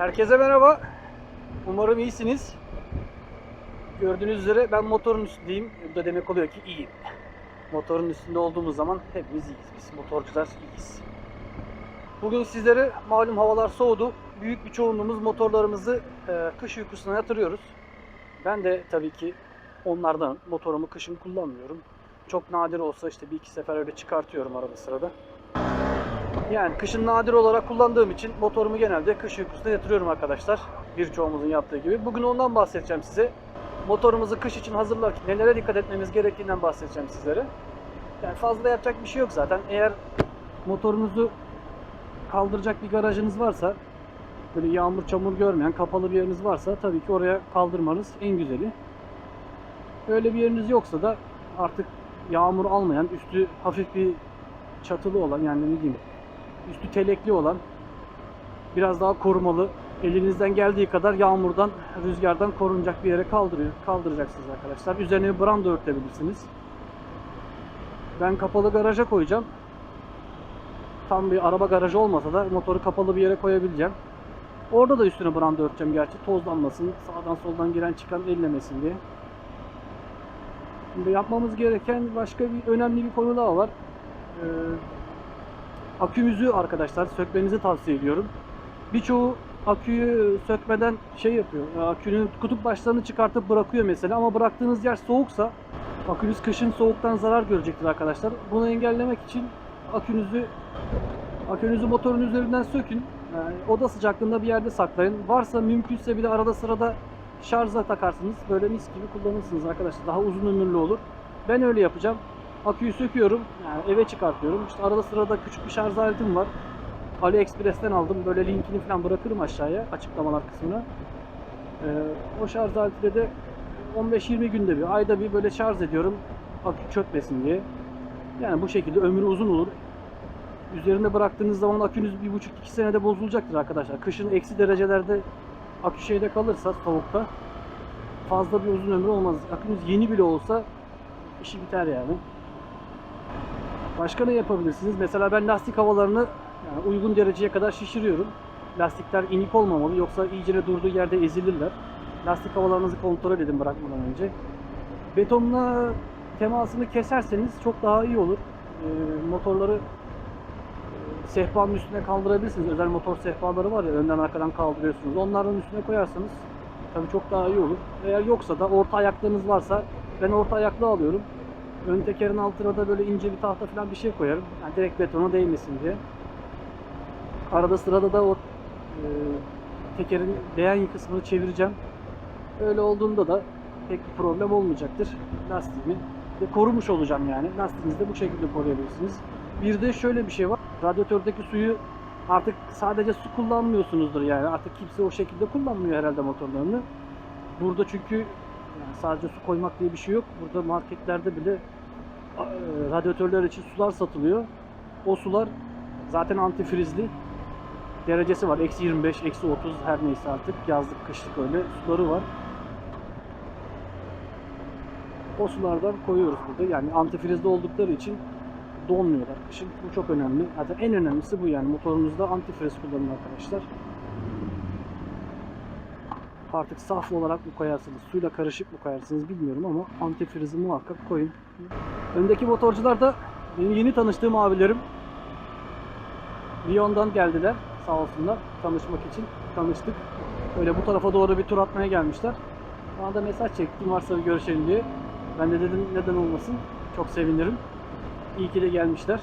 Herkese merhaba. Umarım iyisiniz. Gördüğünüz üzere ben motorun üstündeyim. Bu da demek oluyor ki iyiyim. Motorun üstünde olduğumuz zaman hepimiz iyiyiz. Biz motorcular iyiyiz. Bugün sizlere malum havalar soğudu. Büyük bir çoğunluğumuz motorlarımızı e, kış uykusuna yatırıyoruz. Ben de tabii ki onlardan motorumu kışın kullanmıyorum. Çok nadir olsa işte bir iki sefer öyle çıkartıyorum arada sırada. Yani kışın nadir olarak kullandığım için motorumu genelde kış uykusuna yatırıyorum arkadaşlar. Birçoğumuzun yaptığı gibi. Bugün ondan bahsedeceğim size. Motorumuzu kış için hazırlarken nelere dikkat etmemiz gerektiğinden bahsedeceğim sizlere. Yani fazla yapacak bir şey yok zaten. Eğer motorunuzu kaldıracak bir garajınız varsa böyle yağmur çamur görmeyen kapalı bir yeriniz varsa tabii ki oraya kaldırmanız en güzeli. Öyle bir yeriniz yoksa da artık yağmur almayan, üstü hafif bir çatılı olan yani ne diyeyim üstü telekli olan biraz daha korumalı elinizden geldiği kadar yağmurdan, rüzgardan korunacak bir yere kaldırıyor, kaldıracaksınız arkadaşlar. Üzerine bir branda örtebilirsiniz. Ben kapalı garaja koyacağım. Tam bir araba garajı olmasa da motoru kapalı bir yere koyabileceğim. Orada da üstüne branda örteceğim gerçi. Tozlanmasın, sağdan soldan giren çıkan ellemesin diye. Şimdi yapmamız gereken başka bir önemli bir konu daha var. Ee, akümüzü arkadaşlar sökmenizi tavsiye ediyorum. Birçoğu aküyü sökmeden şey yapıyor. e, Akünün kutup başlarını çıkartıp bırakıyor mesela ama bıraktığınız yer soğuksa akünüz kışın soğuktan zarar görecektir arkadaşlar. Bunu engellemek için akünüzü akünüzü motorun üzerinden sökün. Yani oda sıcaklığında bir yerde saklayın. Varsa mümkünse bir de arada sırada şarja takarsınız. Böyle mis gibi kullanırsınız arkadaşlar. Daha uzun ömürlü olur. Ben öyle yapacağım. Aküyü söküyorum. Yani eve çıkartıyorum. İşte arada sırada küçük bir şarj aletim var. AliExpress'ten aldım. Böyle linkini falan bırakırım aşağıya açıklamalar kısmına. Ee, o şarj aletiyle de 15-20 günde bir, ayda bir böyle şarj ediyorum. Akü çökmesin diye. Yani bu şekilde ömrü uzun olur. Üzerinde bıraktığınız zaman akünüz 1,5-2 senede bozulacaktır arkadaşlar. Kışın eksi derecelerde akü şeyde kalırsa soğukta fazla bir uzun ömrü olmaz. Akünüz yeni bile olsa işi biter yani. Başka ne yapabilirsiniz? Mesela ben lastik havalarını yani uygun dereceye kadar şişiriyorum. Lastikler inik olmamalı yoksa iyice durduğu yerde ezilirler. Lastik havalarınızı kontrol edin bırakmadan önce. Betonla temasını keserseniz çok daha iyi olur. Ee, motorları e, sehpanın üstüne kaldırabilirsiniz. Özel motor sehpaları var ya önden arkadan kaldırıyorsunuz. Onların üstüne koyarsanız tabii çok daha iyi olur. Eğer yoksa da orta ayaklarınız varsa ben orta ayaklı alıyorum. Ön tekerin altına da böyle ince bir tahta falan bir şey koyarım. Yani direkt betona değmesin diye. Arada sırada da o e, tekerin değen kısmını çevireceğim. Öyle olduğunda da pek bir problem olmayacaktır. Lastiğimi de korumuş olacağım yani. Lastiğinizi de bu şekilde koruyabilirsiniz. Bir de şöyle bir şey var. Radyatördeki suyu artık sadece su kullanmıyorsunuzdur yani. Artık kimse o şekilde kullanmıyor herhalde motorlarını. Burada çünkü yani sadece su koymak diye bir şey yok. Burada marketlerde bile e, radyatörler için sular satılıyor. O sular zaten antifrizli. Derecesi var. Eksi 25, eksi 30 her neyse artık. Yazlık, kışlık öyle suları var. O sulardan koyuyoruz burada. Yani antifrizde oldukları için donmuyorlar. Kışın bu çok önemli. Zaten en önemlisi bu yani. Motorunuzda antifriz kullanın arkadaşlar. Artık saf olarak mı koyarsınız, suyla karışık mı koyarsınız bilmiyorum ama antifrizi muhakkak koyun. Öndeki motorcular da benim yeni tanıştığım abilerim. Lyon'dan geldiler sağ olsunlar tanışmak için. Tanıştık. Öyle bu tarafa doğru bir tur atmaya gelmişler. Bana da mesaj çektim varsa bir görüşelim diye. Ben de dedim neden olmasın. Çok sevinirim. İyi ki de gelmişler.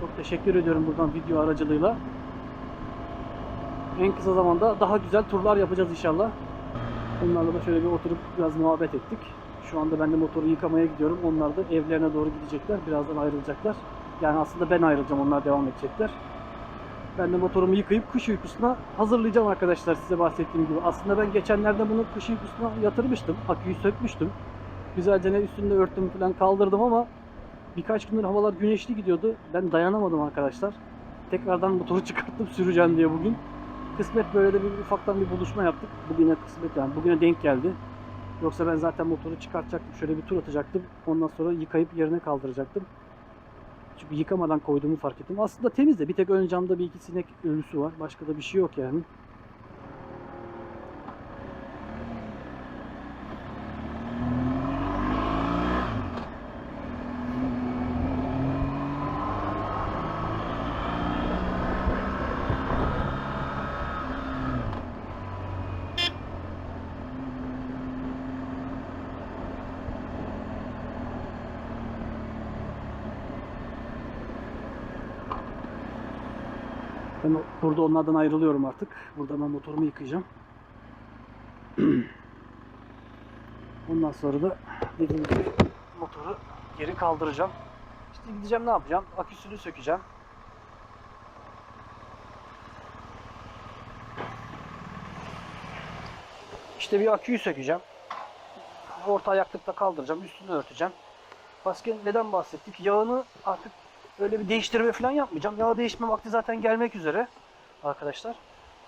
Çok teşekkür ediyorum buradan video aracılığıyla. En kısa zamanda daha güzel turlar yapacağız inşallah. Onlarla da şöyle bir oturup biraz muhabbet ettik. Şu anda ben de motoru yıkamaya gidiyorum. Onlar da evlerine doğru gidecekler. Birazdan ayrılacaklar. Yani aslında ben ayrılacağım. Onlar devam edecekler. Ben de motorumu yıkayıp kış uykusuna hazırlayacağım arkadaşlar size bahsettiğim gibi. Aslında ben geçenlerde bunu kış uykusuna yatırmıştım. Aküyü sökmüştüm. Güzelce ne üstünde örttüm falan kaldırdım ama birkaç gündür havalar güneşli gidiyordu. Ben dayanamadım arkadaşlar. Tekrardan motoru çıkarttım süreceğim diye bugün. Kısmet böyle de bir ufaktan bir buluşma yaptık. Bugüne kısmet yani bugüne denk geldi. Yoksa ben zaten motoru çıkartacaktım. Şöyle bir tur atacaktım. Ondan sonra yıkayıp yerine kaldıracaktım. Çünkü yıkamadan koyduğumu fark ettim. Aslında temiz de bir tek ön camda bir iki sinek ölüsü var. Başka da bir şey yok yani. Ben burada onlardan ayrılıyorum artık. Burada ben motorumu yıkayacağım. Ondan sonra da dediğim gibi motoru geri kaldıracağım. İşte gideceğim ne yapacağım? Aküsünü sökeceğim. İşte bir aküyü sökeceğim. Orta ayaklıkta kaldıracağım. Üstünü örteceğim. Başka neden bahsettik? Yağını artık öyle bir değiştirme falan yapmayacağım. Yağ değişme vakti zaten gelmek üzere arkadaşlar.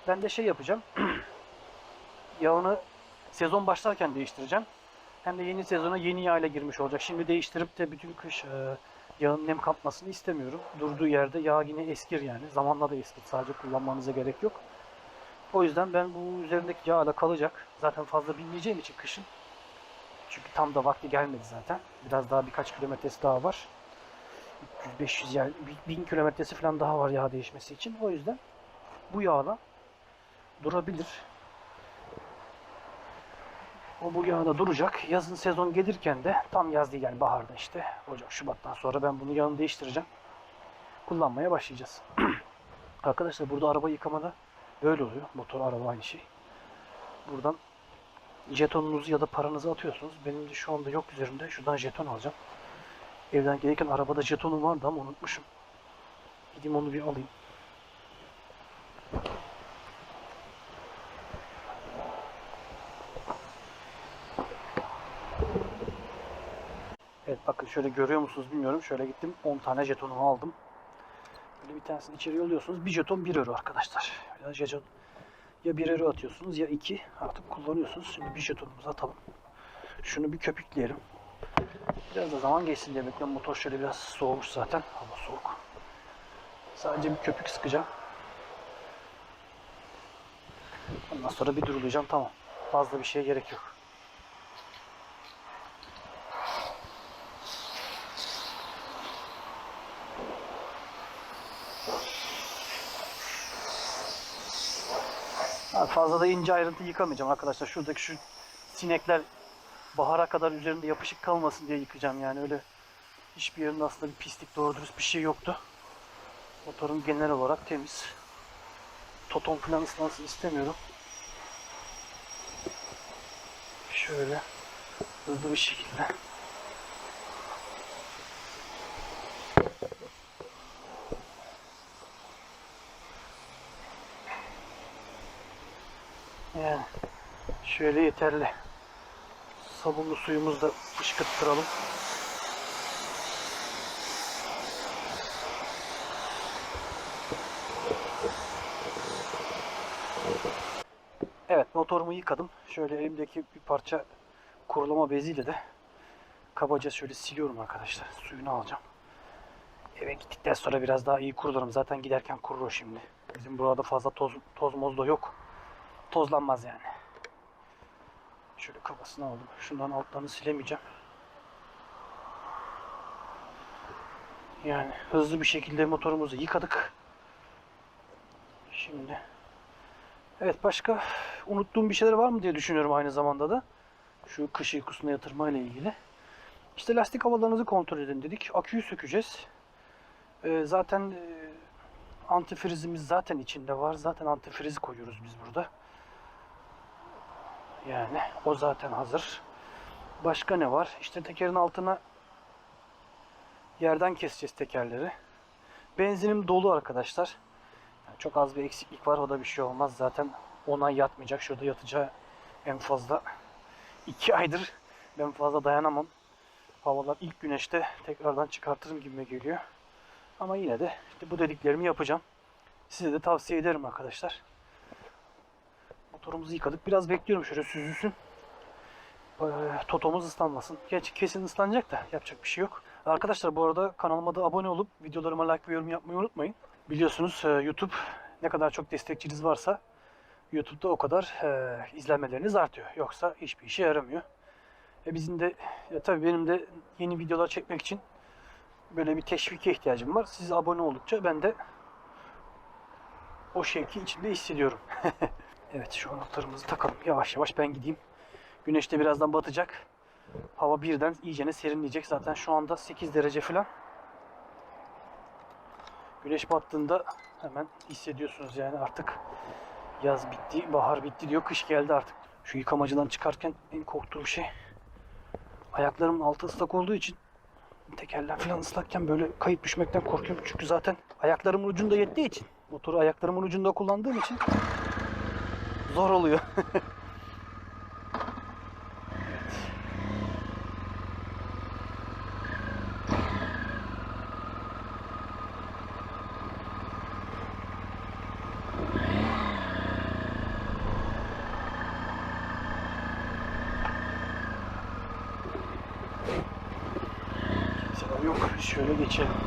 Ben de şey yapacağım. Yağını sezon başlarken değiştireceğim. Hem de yeni sezona yeni yağ ile girmiş olacak. Şimdi değiştirip de bütün kış e, yağın nem kapmasını istemiyorum. Durduğu yerde yağ yine eskir yani. Zamanla da eskir. Sadece kullanmanıza gerek yok. O yüzden ben bu üzerindeki yağ da kalacak. Zaten fazla binmeyeceğim için kışın. Çünkü tam da vakti gelmedi zaten. Biraz daha birkaç kilometresi daha var. 300-500 yani 1000 kilometresi falan daha var yağ değişmesi için. O yüzden bu yağla durabilir. O bu yağda duracak. Yazın sezon gelirken de tam yaz değil yani baharda işte. Ocak, Şubat'tan sonra ben bunu yağını değiştireceğim. Kullanmaya başlayacağız. Arkadaşlar burada araba yıkamada böyle oluyor. Motor, araba aynı şey. Buradan jetonunuzu ya da paranızı atıyorsunuz. Benim de şu anda yok üzerimde. Şuradan jeton alacağım. Evden gelirken arabada jetonum vardı ama unutmuşum. Gideyim onu bir alayım. Evet bakın şöyle görüyor musunuz bilmiyorum. Şöyle gittim 10 tane jetonumu aldım. Böyle bir tanesini içeri yolluyorsunuz. Bir jeton 1 euro arkadaşlar. Ya jeton ya 1 euro atıyorsunuz ya 2 artık kullanıyorsunuz. Şimdi bir jetonumuzu atalım. Şunu bir köpükleyelim. Biraz da zaman geçsin diye bekliyorum. Motor şöyle biraz soğumuş zaten. Hava soğuk. Sadece bir köpük sıkacağım. Ondan sonra bir durulayacağım. Tamam. Fazla bir şeye gerek yok. Fazla da ince ayrıntı yıkamayacağım arkadaşlar. Şuradaki şu sinekler bahara kadar üzerinde yapışık kalmasın diye yıkayacağım yani öyle hiçbir yerinde aslında bir pislik doğru dürüst bir şey yoktu. Motorun genel olarak temiz. Toton falan ıslansın istemiyorum. Şöyle hızlı bir şekilde yani şöyle yeterli sabunlu suyumuzu da fışkırttıralım. Evet motorumu yıkadım. Şöyle elimdeki bir parça kurulama beziyle de kabaca şöyle siliyorum arkadaşlar. Suyunu alacağım. Eve gittikten sonra biraz daha iyi kurularım. Zaten giderken kurur şimdi. Bizim burada fazla toz, toz moz da yok. Tozlanmaz yani. Şöyle kafasını aldım. Şundan altlarını silemeyeceğim. Yani hızlı bir şekilde motorumuzu yıkadık. Şimdi Evet başka unuttuğum bir şeyler var mı diye düşünüyorum aynı zamanda da. Şu kış uykusuna yatırma ile ilgili. İşte lastik havalarınızı kontrol edin dedik. Aküyü sökeceğiz. Ee, zaten e, antifrizimiz zaten içinde var. Zaten antifriz koyuyoruz biz burada. Yani o zaten hazır. Başka ne var? İşte tekerin altına yerden keseceğiz tekerleri. Benzinim dolu arkadaşlar. Yani çok az bir eksiklik var. O da bir şey olmaz. Zaten ona yatmayacak. Şurada yatacağı en fazla 2 aydır ben fazla dayanamam. Havalar ilk güneşte tekrardan çıkartırım gibime geliyor. Ama yine de işte bu dediklerimi yapacağım. Size de tavsiye ederim arkadaşlar. Motorumuzu yıkadık. Biraz bekliyorum şöyle süzülsün. Ee, Totomuz ıslanmasın. Gerçi kesin ıslanacak da yapacak bir şey yok. Arkadaşlar bu arada kanalıma da abone olup videolarıma like ve yorum yapmayı unutmayın. Biliyorsunuz e, YouTube ne kadar çok destekçiniz varsa YouTube'da o kadar e, izlenmeleriniz artıyor. Yoksa hiçbir işe yaramıyor. E bizim de ya tabii benim de yeni videolar çekmek için böyle bir teşvike ihtiyacım var. Siz abone oldukça ben de o şevki içinde hissediyorum. evet şu anahtarımızı takalım. Yavaş yavaş ben gideyim. Güneş de birazdan batacak. Hava birden iyicene serinleyecek. Zaten şu anda 8 derece falan. Güneş battığında hemen hissediyorsunuz yani artık yaz bitti, bahar bitti diyor, kış geldi artık. Şu yıkamacıdan çıkarken en korktuğum şey ayaklarımın altı ıslak olduğu için tekerler falan ıslakken böyle kayıp düşmekten korkuyorum. Çünkü zaten ayaklarımın ucunda yettiği için motoru ayaklarımın ucunda kullandığım için zor oluyor. Şöyle geçelim.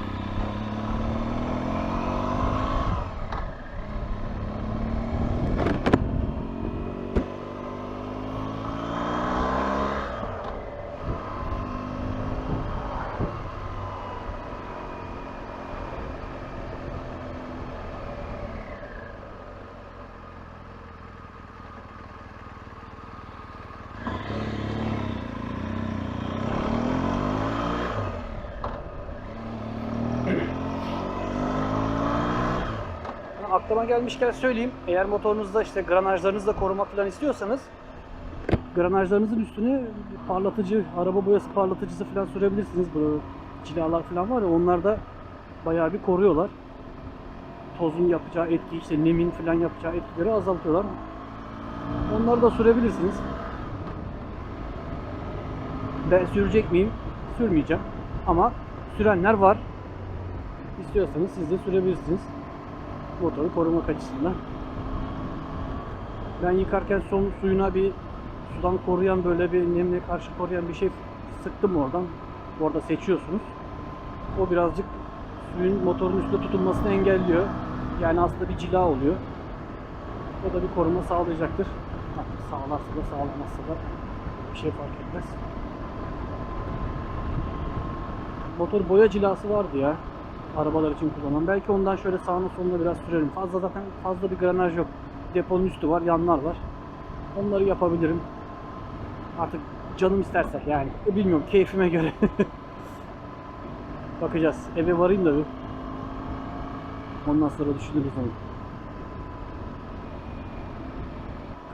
Aklıma gelmişken söyleyeyim. Eğer motorunuzda işte granajlarınızla koruma falan istiyorsanız granajlarınızın üstüne parlatıcı, araba boyası parlatıcısı falan sürebilirsiniz. Bu cilalar falan var ya onlar da bayağı bir koruyorlar. Tozun yapacağı etki, işte nemin falan yapacağı etkileri azaltıyorlar. Onları da sürebilirsiniz. Ben sürecek miyim? Sürmeyeceğim. Ama sürenler var. İstiyorsanız siz de sürebilirsiniz motoru korumak açısından. Ben yıkarken son suyuna bir sudan koruyan böyle bir nemle karşı koruyan bir şey sıktım oradan. Orada seçiyorsunuz. O birazcık suyun motorun üstünde tutulmasını engelliyor. Yani aslında bir cila oluyor. O da bir koruma sağlayacaktır. Artık sağlarsa da sağlamazsa da bir şey fark etmez. Motor boya cilası vardı ya arabalar için kullanılan. Belki ondan şöyle sağına soluna biraz sürerim. Fazla zaten fazla bir granaj yok. Deponun üstü var, yanlar var. Onları yapabilirim. Artık canım isterse yani. E, Bilmiyorum keyfime göre. Bakacağız. Eve varayım da bir. Ondan sonra düşünürüz onu.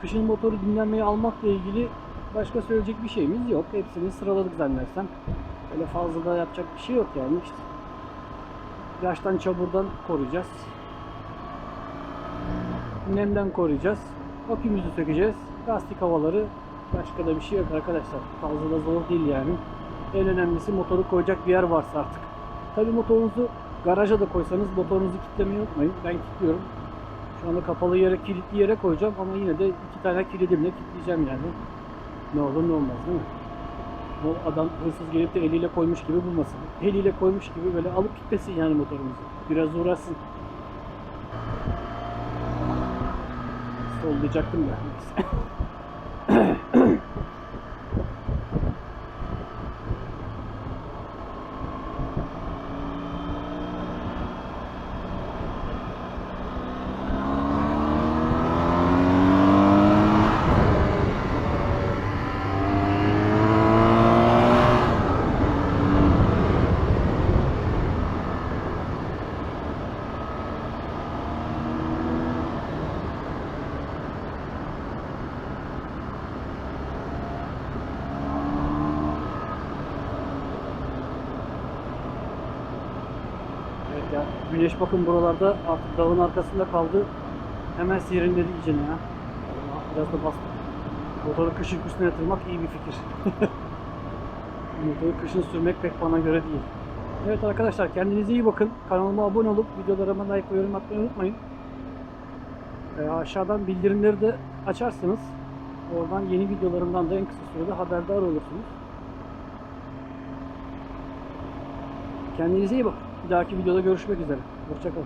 Kışın motoru dinlenmeye almakla ilgili başka söyleyecek bir şeyimiz yok. Hepsini sıraladık zannedersem. Öyle fazla da yapacak bir şey yok yani işte. Yaştan çamurdan koruyacağız. Nemden koruyacağız. Akümüzü sökeceğiz. Lastik havaları başka da bir şey yok arkadaşlar. Fazla da zor değil yani. En önemlisi motoru koyacak bir yer varsa artık. Tabi motorunuzu garaja da koysanız motorunuzu kilitlemeyi unutmayın. Ben kilitliyorum. Şu anda kapalı yere, kilitli yere koyacağım ama yine de iki tane kilidimle kilitleyeceğim yani. Ne olur ne olmaz değil mi? Bu adam hırsız gelip de eliyle koymuş gibi bulmasın. Eliyle koymuş gibi böyle alıp gitmesin yani motorumuzu. Biraz uğraşsın. Sollayacaktım da. Neyse. Evet ya güneş bakın buralarda artık dağın arkasında kaldı. Hemen serinledi iyicene ya. Biraz da bastı. Motoru kışın üstüne yatırmak iyi bir fikir. Motoru kışın sürmek pek bana göre değil. Evet arkadaşlar kendinize iyi bakın. Kanalıma abone olup videolarıma like ve yorum atmayı unutmayın. Ee, aşağıdan bildirimleri de açarsınız. Oradan yeni videolarımdan da en kısa sürede haberdar olursunuz. Kendinize iyi bakın. Bir dahaki videoda görüşmek üzere. और चेक